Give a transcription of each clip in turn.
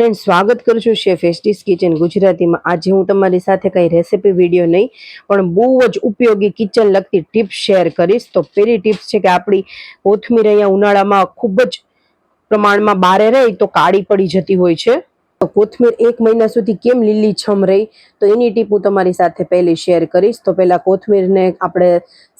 Friend, સ્વાગત કરું છું શેફ એસટીસ કિચન ગુજરાતીમાં. આજે હું તમારી સાથે કઈ રેસીપી, વીડિયો નહીં, પણ બહુ જ ઉપયોગી કિચન લગતી ટિપ્સ શેર કરીશ. તો પેલી ટિપ્સ છે કે આપણી કોથમીર અહીંયા ઉનાળામાં ખૂબ જ પ્રમાણમાં બારે રહી, તો કાળી પડી જતી હોય છે. તો કોથમીર એક મહિના સુધી કેમ લીલી છમ રહી, તો એની ટીપ હું તમારી સાથે પહેલી શેર કરીશ. તો પહેલાં કોથમીરને આપણે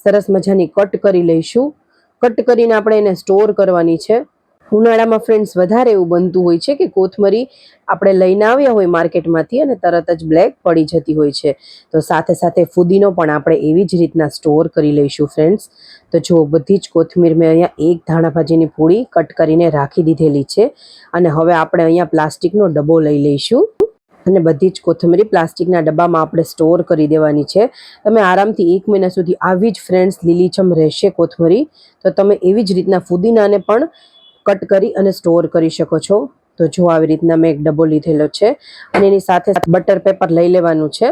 સરસ મજાની કટ કરી લઈશું. કટ કરીને આપણે એને સ્ટોર કરવાની છે. ઉનાળામાં ફ્રેન્ડ્સ વધારે એવું બનતું હોય છે કે કોથમરી આપણે લઈને આવ્યા હોય માર્કેટમાંથી અને તરત જ બ્લેક પડી જતી હોય છે. તો સાથે સાથે ફુદીનો પણ આપણે એવી જ રીતના સ્ટોર કરી લઈશું ફ્રેન્ડ્સ તો જો બધી જ કોથમીર મેં અહીંયા એક ધાણાભાજીની પૂળી કટ કરીને રાખી દીધેલી છે અને હવે આપણે અહીંયા પ્લાસ્ટિકનો ડબ્બો લઈ લઈશું. અને બધી જ કોથમરી પ્લાસ્ટિકના ડબ્બામાં આપણે સ્ટોર કરી દેવાની છે. તમે આરામથી એક મહિના સુધી આવી જ ફ્રેન્ડ્સ લીલીછમ રહેશે કોથમરી. તો તમે એવી જ રીતના ફુદીનાને પણ કટ કરી અને સ્ટોર કરી શકો છો. તો જો આવી રીતના મેં એક ડબ્બો લીધેલો છે અને એની સાથે બટર પેપર લઈ લેવાનું છે.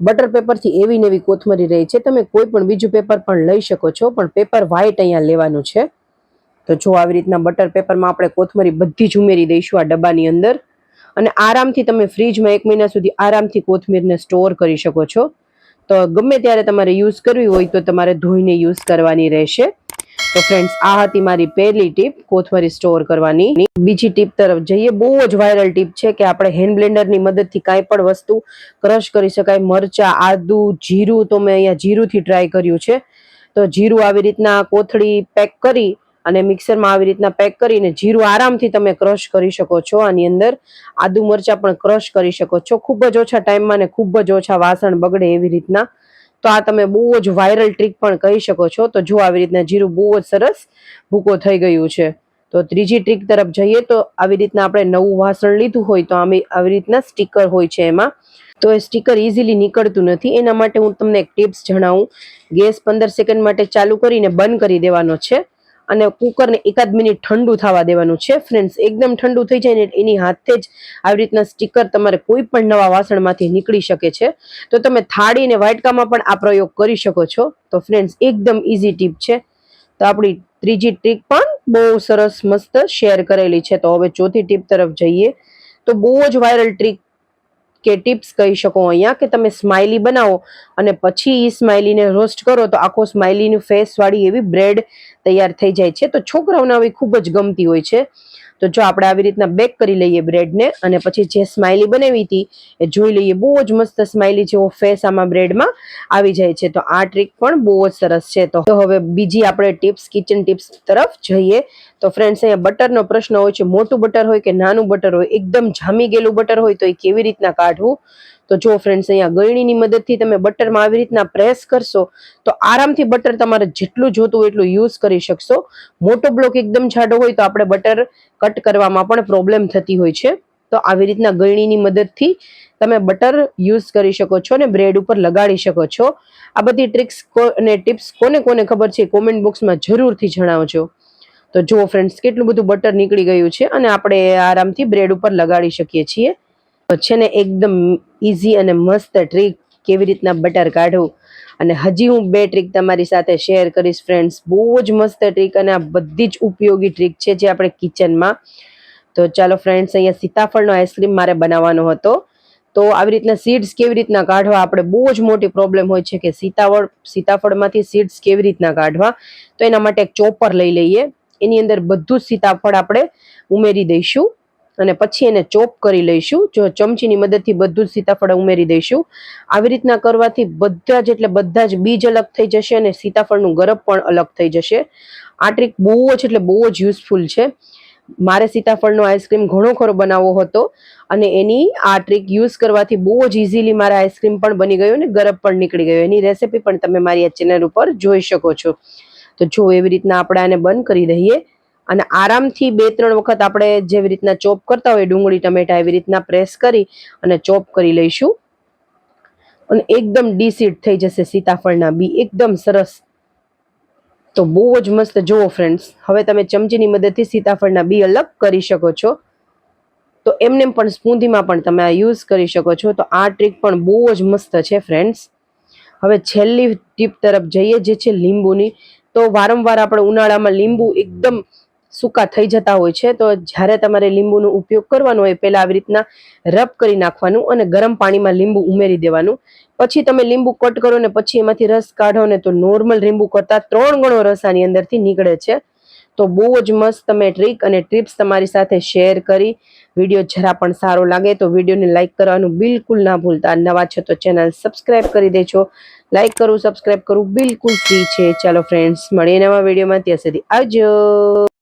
બટર પેપરથી એવી ને એવી કોથમરી રહી છે. તમે કોઈ પણ બીજું પેપર પણ લઈ શકો છો, પણ પેપર વ્હાઇટ અહીંયા લેવાનું છે. તો જો આવી રીતના બટર પેપરમાં આપણે કોથમરી બધી જ ઉમેરી દઈશું આ ડબ્બાની અંદર. અને આરામથી તમે ફ્રીજમાં એક મહિના સુધી આરામથી કોથમીરને સ્ટોર કરી શકો છો. તો ગમે ત્યારે તમારે યુઝ કરવી હોય તો તમારે ધોઈને યુઝ કરવાની રહેશે. તો ફ્રેન્ડ્સ આ હતી મારી પહેલી ટીપ કોથમરી સ્ટોર કરવાની. બીજી ટીપ તરફ જઈએ, બહુ જ વાયરલ ટીપ છે કે આપણે હેન્ડ બ્લેન્ડરની મદદથી કાંઈ પણ વસ્તુ ક્રશ કરી શકાય. મરચા, આદુ, જીરું તો મેં અહીંયા જીરુંથી ટ્રાય કર્યું છે. તો જીરું આવી રીતના કોથળી પેક કરી અને મિક્સરમાં આવી રીતના પેક કરીને જીરું આરામથી તમે ક્રશ કરી શકો છો. આની અંદર આદુ મરચા પણ ક્રશ કરી શકો છો. ખૂબ જ ઓછા ટાઈમમાં ને ખૂબ જ ઓછા વાસણ બગડે એવી રીતના તો આ તમે બહુ જ વાયરલ ટ્રીક પણ કહી શકો છો. તો જો આવી રીતના જીરું બહુ જ સરસ ભૂકો થઈ ગયું છે. તો ત્રીજી ટ્રીક તરફ જઈએ તો આવી રીતના આપણે નવું વાસણ લીધું હોય તો આમે આવી રીતના સ્ટીકર હોય છે એમાં. તો એ સ્ટીકર ઇઝીલી નીકળતું નથી. એના માટે હું તમને એક ટિપ્સ જણાવું. ગેસ પંદર સેકન્ડ માટે ચાલુ કરીને બંધ કરી દેવાનો છે. અને કુકરને એકાદ મિનિટ ઠંડુ થવા દેવાનું છે. ફ્રેન્ડ્સ એકદમ ઠંડુ થઈ જાય ને એની હાથે જ આવી રીતના સ્ટીકર તમારે કોઈ પણ નવા વાસણમાંથી નીકળી શકે છે. તો તમે થાળી અને વાટકામાં પણ આ પ્રયોગ કરી શકો છો. તો ફ્રેન્ડ્સ એકદમ ઇઝી ટીપ છે. તો આપણી ત્રીજી ટ્રીક પણ બહુ સરસ મસ્ત શેર કરેલી છે. તો હવે ચોથી ટીપ તરફ જઈએ. તો બહુ જ વાયરલ ટ્રીક કે ટિપ્સ કહી શકો અહીંયા કે તમે સ્માઇલી બનાવો અને પછી એ સ્માઇલીને રોસ્ટ કરો તો આખો સ્માઇલીનું ફેસવાળી એવી બ્રેડ તૈયાર થઈ જાય છે. તો છોકરાઓને આવી ખૂબ જ ગમતી હોય છે. તો જો આપણે આવી રીતના બેક કરી લઈએ બ્રેડને અને પછી જે સ્માઇલી બનાવી હતી એ જોઈ લઈએ, બહુ જ મસ્ત સ્માઇલી જેવો ફેસ આમાં બ્રેડમાં આવી જાય છે. તો આ ટ્રીક પણ બહુ જ સરસ છે. તો હવે બીજી આપણે ટિપ્સ કિચન ટિપ્સ તરફ જઈએ. તો ફ્રેન્ડ્સ અહીંયા બટરનો પ્રશ્ન હોય છે, મોટું બટર હોય કે નાનું બટર હોય? એકદમ જામી ગયેલું બટર હોય તો એ કેવી રીતના કાઢવું? તો જો ફ્રેન્ડ્સ અહીંયા ગળણીની મદદથી તમે બટરમાં આવી રીતના પ્રેસ કરશો, તો આરામથી બટર તમારે જેટલું જોતું હોય એટલું યુઝ કરી શકશો. મોટો બ્લોક એકદમ જાડો હોય તો આપણે બટર કટ કરવામાં પણ પ્રોબ્લેમ થતી હોય છે. તો આવી રીતના ગળણીની મદદથી તમે બટર યુઝ કરી શકો છો અને બ્રેડ ઉપર લગાડી શકો છો. આ બધી ટ્રિક્સ અને ટિપ્સ કોને કોને ખબર છે કોમેન્ટ બોક્સમાં જરૂરથી જણાવજો. તો જુઓ ફ્રેન્ડ્સ કેટલું બધું બટર નીકળી ગયું છે અને આપણે આરામથી બ્રેડ ઉપર લગાડી શકીએ છીએ. છે ને એકદમ ઇઝી અને મસ્ત ટ્રીક કેવી રીતના બટર કાઢવું. અને હજી હું બે ટ્રીક તમારી સાથે શેર કરીશ ફ્રેન્ડ્સ બહુ જ મસ્ત ટ્રીક અને આ બધી જ ઉપયોગી ટ્રીક છે જે આપણે કિચનમાં તો ચાલો ફ્રેન્ડ્સ અહીંયા સીતાફળનો આઈસ્ક્રીમ મારે બનાવવાનો હતો. તો આવી રીતના સીડ્સ કેવી રીતના કાઢવા? આપણે બહુ જ મોટી પ્રોબ્લેમ હોય છે કે સીતાફળ સીતાફળમાંથી સીડ્સ કેવી રીતના કાઢવા? તો એના માટે એક ચોપર લઈ લઈએ. એની અંદર બધું જ સીતાફળ આપણે ઉમેરી દઈશું. અને પછી એને ચોપ કરી લઈશું. જો ચમચીની મદદથી બધું જ સીતાફળ ઉમેરી દઈશું. આવી રીતના કરવાથી બધા જ એટલે બધા જ બીજ અલગ થઈ જશે અને સીતાફળનું ગરબ પણ અલગ થઈ જશે. આ ટ્રીક બહુ જ એટલે બહુ જ યુઝફુલ છે. મારે સીતાફળનો આઈસ્ક્રીમ ઘણો ખરો બનાવવો હતો અને એની આ ટ્રીક યુઝ કરવાથી બહુ જ ઇઝીલી મારા આઈસ્ક્રીમ પણ બની ગયો અને ગરબ પણ નીકળી ગયો. એની રેસીપી પણ તમે મારી આ ચેનલ ઉપર જોઈ શકો છો. તો જો એવી રીતના આપણે આને બંધ કરી દઈએ. અને આરામથી બે, ત્રણ વખત આપણે જેવી રીતના ચોપ કરતા હોય, ડુંગળી, ટમેટા એવી રીતના પ્રેસ કરી અને ચોપ કરી લઈશું. અને એકદમ ડીસીડ થઈ જશે સીતાફળના બી, એકદમ સરસ. તો બહુ જ મસ્ત. જુઓ ફ્રેન્ડ્સ હવે તમે ચમચીની મદદથી સીતાફળના બી અલગ કરી શકો છો. તો એમને પણ સ્પૂંધીમાં પણ તમે આ યુઝ કરી શકો છો. તો આ ટ્રીક પણ બહુ જ મસ્ત છે ફ્રેન્ડ્સ હવે છેલ્લી ટીપ તરફ જઈએ, જે છે લીંબુની. તો વારંવાર આપણે ઉનાળામાં લીંબુ એકદમ સૂકા થઈ જતા હોય છે, તો જ્યારે તમારે લીંબુનો ઉપયોગ કરવાનો હોય, પહેલાં આવી રીતના રબ કરી નાખવાનું અને ગરમ પાણીમાં લીંબુ ઉમેરી દેવાનું. પછી તમે લીંબુ કટ કરો ને પછી એમાંથી રસ કાઢો ને તો નોર્મલ લીંબુ કરતાં ત્રણ ગણો રસ આની અંદરથી નીકળે છે. તો બહુ જ મસ્ત તમે ટ્રીક અને ટિપ્સ તમારી સાથે શેર કરી. વીડિયો જરા પણ સારો લાગે તો વિડીયોને લાઇક કરવાનું બિલકુલ ના ભૂલતા. નવા છો તો ચેનલ સબસ્ક્રાઇબ કરી દેજો. લાઇક કરું, સબસ્ક્રાઇબ કરું બિલકુલ ફ્રી છે. ચાલો ફ્રેન્ડ્સ મળીએ નવા વિડીયોમાં. ત્યાં સુધી આવજો.